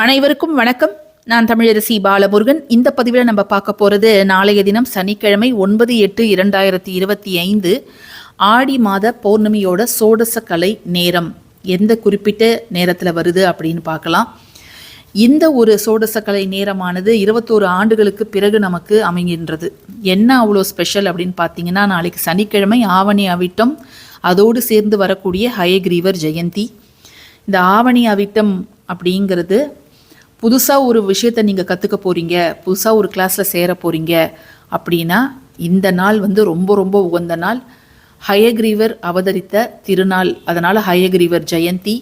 அனைவருக்கும் வணக்கம். நான் தமிழரசி பாலமுருகன். இந்த பதிவில் நம்ம பார்க்க போகிறது நாளைய தினம் சனிக்கிழமை ஒன்பது எட்டு இரண்டாயிரத்தி இருபத்தி ஐந்து ஆடி மாத பௌர்ணமியோட சோடச கலை நேரம். எந்த குறிப்பிட்ட நேரத்தில் வருது அப்படின்னு பார்க்கலாம். இந்த ஒரு சோடசக்கலை நேரமானது இருபத்தோரு ஆண்டுகளுக்கு பிறகு நமக்கு அமைகின்றது. என்ன அவ்வளோ ஸ்பெஷல் அப்படின்னு பார்த்தீங்கன்னா நாளைக்கு சனிக்கிழமை ஆவணி அவிட்டம் அதோடு சேர்ந்து வரக்கூடிய ஹயக்ரீவர் ஜெயந்தி. இந்த ஆவணி அவிட்டம் அப்படிங்கிறது புதுசாக ஒரு விஷயத்தை நீங்கள் கற்றுக்க போகிறீங்க புதுசாக ஒரு கிளாஸில் சேர போகிறீங்க அப்படின்னா இந்த நாள் வந்து ரொம்ப ரொம்ப உகந்த நாள். ஹயக்ரீவர் அவதரித்த திருநாள். அதனால் ஹயக்ரீவர் ஜெயந்தி.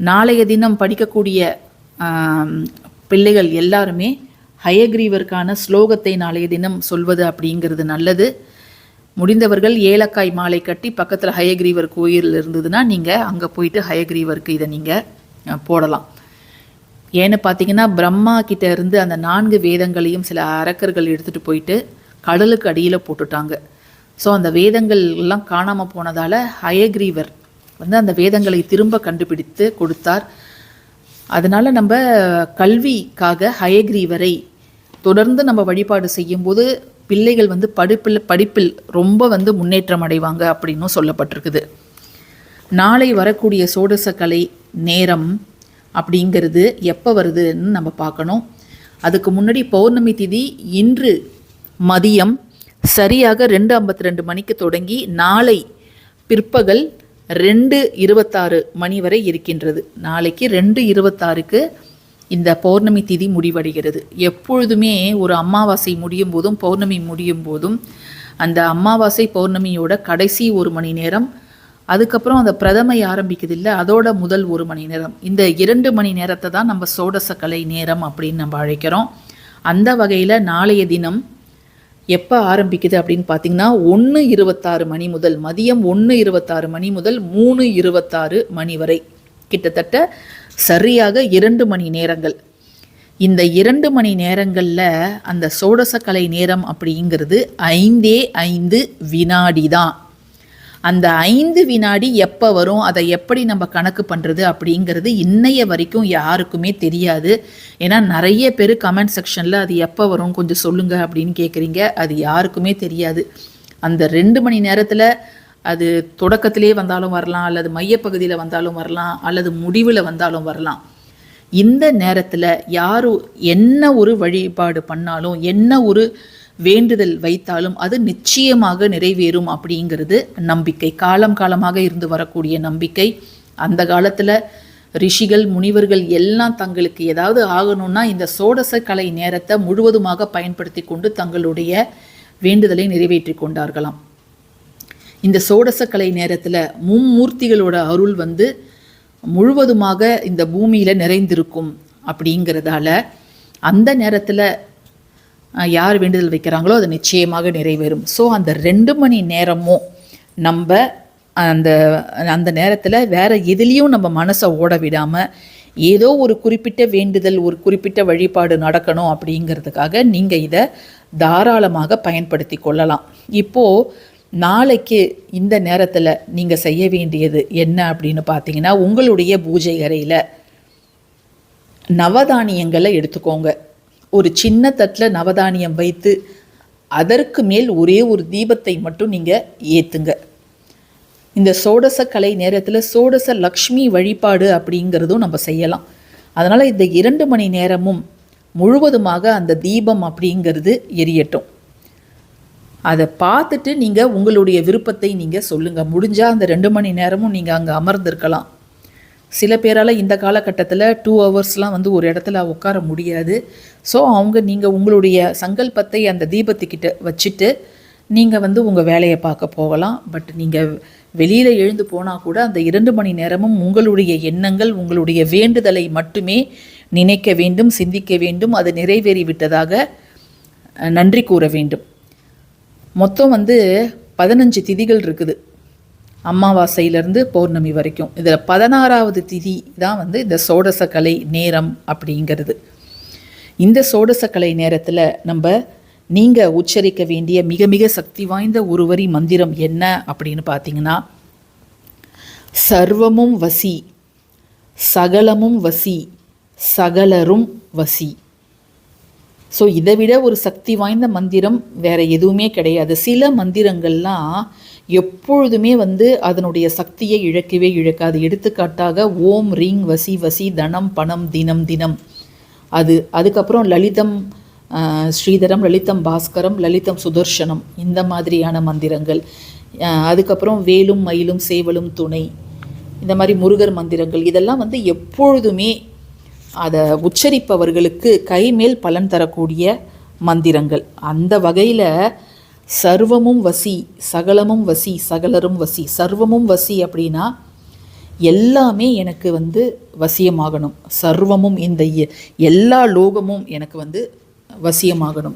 நாளைய தினம் படிக்கக்கூடிய பிள்ளைகள் எல்லாருமே ஹயக்ரீவருக்கான ஸ்லோகத்தை நாளைய தினம் சொல்வது அப்படிங்கிறது நல்லது. முடிந்தவர்கள் ஏலக்காய் மாலை கட்டி பக்கத்தில் ஹயக்ரீவர் கோயில் இருந்ததுன்னா நீங்கள் அங்கே போயிட்டு ஹயக்ரீவருக்கு இதை நீங்கள் போடலாம். ஏன்னு பார்த்தீங்கன்னா பிரம்மா கிட்ட இருந்து அந்த நான்கு வேதங்களையும் சில அரக்கர்கள் எடுத்துகிட்டு போயிட்டு கடலுக்கு அடியில் போட்டுட்டாங்க. ஸோ அந்த வேதங்கள் எல்லாம் காணாமல் போனதால் ஹயக்ரீவர் வந்து அந்த வேதங்களை திரும்ப கண்டுபிடித்து கொடுத்தார். அதனால் நம்ம கல்விக்காக ஹயக்ரீவரை தொடர்ந்து நம்ம வழிபாடு செய்யும்போது பிள்ளைகள் வந்து படிப்பில் படிப்பில் ரொம்ப வந்து முன்னேற்றம் அடைவாங்க அப்படின்னும் சொல்லப்பட்டிருக்குது. நாளை வரக்கூடிய சோடச கலை நேரம் அப்படிங்கிறது எப்போ வருதுன்னு நம்ம பார்க்கணும். அதுக்கு முன்னாடி பௌர்ணமி திதி இன்று மதியம் சரியாக ரெண்டு ஐம்பத்தி ரெண்டு மணிக்கு தொடங்கி நாளை பிற்பகல் ரெண்டு இருபத்தாறு மணி வரை இருக்கின்றது. நாளைக்கு ரெண்டு இருபத்தாறுக்கு இந்த பௌர்ணமி திதி முடிவடைகிறது. எப்பொழுதுமே ஒரு அமாவாசை முடியும் போதும் பௌர்ணமி முடியும் போதும் அந்த அமாவாசை பௌர்ணமியோட கடைசி ஒரு மணி நேரம் அதுக்கப்புறம் அந்த பிரதமை ஆரம்பிக்குது இல்லை அதோட முதல் ஒரு மணி நேரம். இந்த இரண்டு மணி நேரத்தை தான் நம்ம சோடச கலை நேரம் அப்படின்னு நம்ம அழைக்கிறோம். அந்த வகையில் நாளைய தினம் எப்போ ஆரம்பிக்குது அப்படின்னு பார்த்தீங்கன்னா ஒன்று இருபத்தாறு மணி முதல் மதியம் ஒன்று இருபத்தாறு மணி முதல் மூணு இருபத்தாறு மணி வரை. கிட்டத்தட்ட சரியாக இரண்டு மணி நேரங்கள். இந்த இரண்டு மணி நேரங்களில் அந்த சோடசக்கலை நேரம் அப்படிங்கிறது ஐந்தே ஐந்து வினாடி தான் அந்த ஐந்து வினாடி எப்போ வரும் அதை எப்படி நம்ம கணக்கு பண்ணுறது அப்படிங்கிறது இன்னைய வரைக்கும் யாருக்குமே தெரியாது. ஏன்னா நிறைய பேர் கமெண்ட் செக்ஷனில் அது எப்போ வரும் கொஞ்சம் சொல்லுங்கள் அப்படின்னு கேட்குறீங்க அது யாருக்குமே தெரியாது. அந்த ரெண்டு மணி நேரத்தில் அது தொடக்கத்திலே வந்தாலும் வரலாம் அல்லது மையப்பகுதியில் வந்தாலும் வரலாம் அல்லது முடிவில் வந்தாலும் வரலாம். இந்த நேரத்தில் யார் என்ன ஒரு வழிபாடு பண்ணாலும் என்ன ஒரு வேண்டுதல் வைத்தாலும் அது நிச்சயமாக நிறைவேறும் அப்படிங்கிறது நம்பிக்கை. காலம் காலமாக இருந்து வரக்கூடிய நம்பிக்கை. அந்த காலத்தில் ரிஷிகள் முனிவர்கள் எல்லாம் தங்களுக்கு ஏதாவது ஆகணும்னா இந்த சோடச கலை நேரத்தை முழுவதுமாக பயன்படுத்தி கொண்டு தங்களுடைய வேண்டுதலை நிறைவேற்றி கொண்டார்களாம். இந்த சோடச கலை நேரத்தில் மும்மூர்த்திகளோட அருள் வந்து முழுவதுமாக இந்த பூமியில் நிறைந்திருக்கும் அப்படிங்கிறதால அந்த நேரத்தில் யார் வேண்டுதல் வைக்கிறாங்களோ அது நிச்சயமாக நிறைவேறும். ஸோ அந்த ரெண்டு மணி நேரமும் நம்ம அந்த அந்த நேரத்தில் வேறு எதுலேயும் நம்ம மனசை ஓட விடாமல் ஏதோ ஒரு குறிப்பிட்ட வேண்டுதல் ஒரு குறிப்பிட்ட வழிபாடு நடக்கணும் அப்படிங்கிறதுக்காக நீங்கள் இதை தாராளமாக பயன்படுத்தி கொள்ளலாம். இப்போது நாளைக்கு இந்த நேரத்தில் நீங்கள் செய்ய வேண்டியது என்ன அப்படின்னு பார்த்தீங்கன்னா உங்களுடைய பூஜை அறையில் நவதானியங்களை எடுத்துக்கோங்க. ஒரு சின்ன தட்டில் நவதானியம் வைத்து அதற்கு மேல் ஒரே ஒரு தீபத்தை மட்டும் நீங்கள் ஏற்றுங்க இந்த சோடச கலை நேரத்தில் சோடச லக்ஷ்மி வழிபாடு அப்படிங்கிறதும் நம்ம செய்யலாம். அதனால் இந்த இரண்டு மணி நேரமும் முழுவதுமாக அந்த தீபம் அப்படிங்கிறது எரியட்டும். அதை பார்த்துட்டு நீங்கள் உங்களுடைய விருப்பத்தை நீங்கள் சொல்லுங்கள் முடிஞ்சால் அந்த ரெண்டு மணி நேரமும் நீங்கள் அங்கே அமர்ந்திருக்கலாம். சில பேரால் இந்த காலகட்டத்தில் டூ ஹவர்ஸ்லாம் வந்து ஒரு இடத்துல உட்கார முடியாது. ஸோ அவங்க நீங்கள் உங்களுடைய சங்கல்பத்தை அந்த தீபத்துக்கிட்ட வச்சுட்டு நீங்கள் வந்து உங்கள் வேலையை பார்க்க போகலாம். பட் நீங்கள் வெளியில் எழுந்து போனால் கூட அந்த இரண்டு மணி நேரமும் உங்களுடைய எண்ணங்கள் உங்களுடைய வேண்டுதலை மட்டுமே நினைக்க வேண்டும் சிந்திக்க வேண்டும். அது நிறைவேறி விட்டதாக நன்றி கூற வேண்டும். மொத்தம் வந்து பதினஞ்சு திதிகள் இருக்குது. அமாவாசையிலேருந்து பௌர்ணமி வரைக்கும். இதில் பதினாறாவது திதி தான் வந்து இந்த சோடசக்கலை நேரம் அப்படிங்கிறது. இந்த சோடசக்கலை நேரத்தில் நம்ம நீங்கள் உச்சரிக்க வேண்டிய மிக மிக சக்தி வாய்ந்த ஒருவரி மந்திரம் என்ன அப்படின்னு பார்த்தீங்கன்னா சர்வமும் வசி சகலமும் வசி சகலரும் வசி. ஸோ இதை விட ஒரு சக்தி வாய்ந்த மந்திரம் வேற எதுவுமே கிடையாது. சில மந்திரங்கள்லாம் எப்பொழுதுமே வந்து அதனுடைய சக்தியை இழக்கவே இழக்காது. எடுத்துக்காட்டாக ஓம் ரீங் வசி வசி தனம் பணம் தினம் தினம். அது அதுக்கப்புறம் லலிதம் ஸ்ரீதரம் லலிதம் பாஸ்கரம் லலிதம் சுதர்சனம் இந்த மாதிரியான மந்திரங்கள். அதுக்கப்புறம் வேலும் மயிலும் சேவலும் துணை இந்த மாதிரி முருகர் மந்திரங்கள். இதெல்லாம் வந்து எப்பொழுதுமே அதை உச்சரிப்பவர்களுக்கு கைமேல் பலன் தரக்கூடிய மந்திரங்கள். அந்த வகையில் சர்வமும் வசி சகலமும் வசி சகலரும் வசி. சர்வமும் வசி அப்படின்னா எல்லாமே எனக்கு வந்து வசியமாகணும். சர்வமும் இந்த எ- எல்லா லோகமும் எனக்கு வந்து வசியமாகணும்.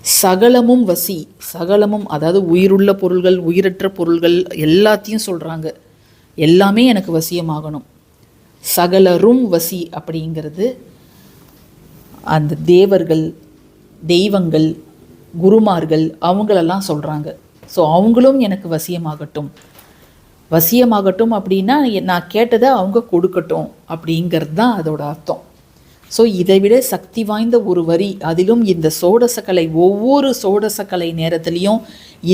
சகலமும் வசி சகலமும் அதாவது உயிருள்ள பொருள்கள் உயிரற்ற பொருள்கள் எல்லாத்தையும் சொல்கிறாங்க எல்லாமே எனக்கு வசியமாகணும். சகலரும் வசி அப்படிங்கிறது அந்த தேவர்கள் தெய்வங்கள் குருமார்கள் அவங்களெல்லாம் சொல்கிறாங்க ஸோ அவங்களும் எனக்கு வசியமாகட்டும். வசியமாகட்டும் அப்படின்னா நான் கேட்டதை அவங்க கொடுக்கட்டும் அப்படிங்கிறது தான் அதோட அர்த்தம். ஸோ இதை விட சக்தி வாய்ந்த ஒரு வரி அதிலும் இந்த சோடசக்கலை ஒவ்வொரு சோடசக்கலை நேரத்திலையும்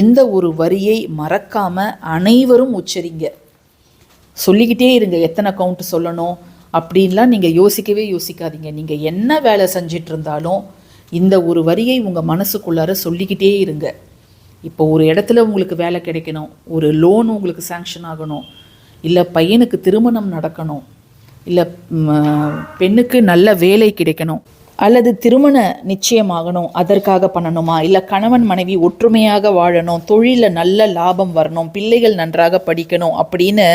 இந்த ஒரு வரியை மறக்காம அனைவரும் உச்சரிங்க. சொல்லிக்கிட்டே இருங்க எத்தனை கவுண்ட் சொல்லணும் அப்படின்லாம் நீங்கள் யோசிக்கவே யோசிக்காதீங்க. நீங்கள் என்ன வேலை செஞ்சிட்டு இருந்தாலும் இந்த ஒரு வரியை உங்கள் மனசுக்குள்ளார சொல்லிக்கிட்டே இருங்க. இப்போ ஒரு இடத்துல உங்களுக்கு வேலை கிடைக்கணும் ஒரு லோன் உங்களுக்கு சேங்ஷன் ஆகணும் இல்லை பையனுக்கு திருமணம் நடக்கணும் இல்லை பெண்ணுக்கு நல்ல வேலை கிடைக்கணும் அல்லது திருமண நிச்சயமாகணும் அதற்காக பண்ணணுமா இல்லை கணவன் மனைவி ஒற்றுமையாக வாழணும் தொழிலில் நல்ல லாபம் வரணும் பிள்ளைகள் நன்றாக படிக்கணும் அப்படின்னு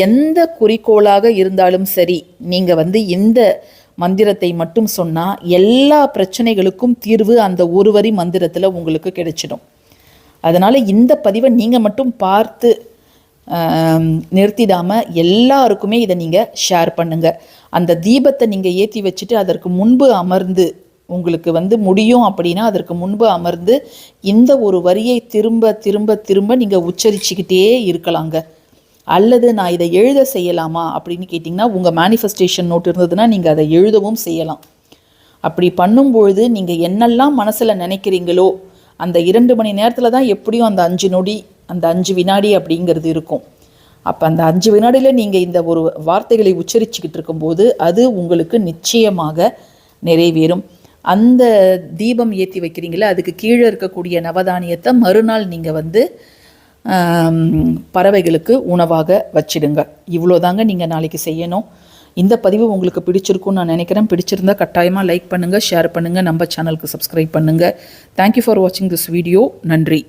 எந்த குறிக்கோளாக இருந்தாலும் சரி நீங்கள் வந்து இந்த மந்திரத்தை மட்டும் சொன்னால் எல்லா பிரச்சனைகளுக்கும் தீர்வு அந்த ஒரு வரி மந்திரத்தில் உங்களுக்கு கிடைச்சிடும். அதனால் இந்த பதிவை நீங்கள் மட்டும் பார்த்து நிறுத்திடாமல் எல்லாருக்குமே இதை நீங்கள் ஷேர் பண்ணுங்கள் அந்த தீபத்தை நீங்கள் ஏற்றி வச்சுட்டு அதற்கு முன்பு அமர்ந்து உங்களுக்கு வந்து முடியும் அப்படின்னா அதற்கு முன்பு அமர்ந்து இந்த ஒரு வரியை திரும்ப திரும்ப திரும்ப நீங்கள் உச்சரிச்சுக்கிட்டே இருக்கலாங்க. அல்லது நான் இதை எழுத செய்யலாமா அப்படின்னு கேட்டிங்கன்னா உங்கள் மேனிஃபெஸ்டேஷன் நோட் இருந்ததுன்னா நீங்கள் அதை எழுதவும் செய்யலாம். அப்படி பண்ணும்பொழுது நீங்கள் என்னெல்லாம் மனசில் நினைக்கிறீங்களோ அந்த இரண்டு மணி நேரத்தில் தான் எப்படியும் அந்த அஞ்சு நொடி அந்த அஞ்சு வினாடி அப்படிங்கிறது இருக்கும். அப்போ அந்த அஞ்சு வினாடியில் நீங்கள் இந்த ஒரு வார்த்தைகளை உச்சரிச்சுக்கிட்டு இருக்கும்போது அது உங்களுக்கு நிச்சயமாக நிறைவேறும். அந்த தீபம் ஏற்றி வைக்கிறீங்களே அதுக்கு கீழே இருக்கக்கூடிய நவதானியத்தை மறுநாள் நீங்கள் வந்து பறவைகளுக்கு உணவாக வச்சிடுங்க இவ்வளோதாங்க நீங்கள் நாளைக்கு செய்யணும். இந்த பதிவு உங்களுக்கு பிடிச்சிருக்கும்னு நான் நினைக்கிறேன். பிடிச்சிருந்தா கட்டாயமாக லைக் பண்ணுங்கள் ஷேர் பண்ணுங்கள் நம்ம சேனலுக்கு சப்ஸ்கிரைப் பண்ணுங்கள் தேங்க்யூ ஃபார் வாட்சிங் திஸ் வீடியோ நன்றி.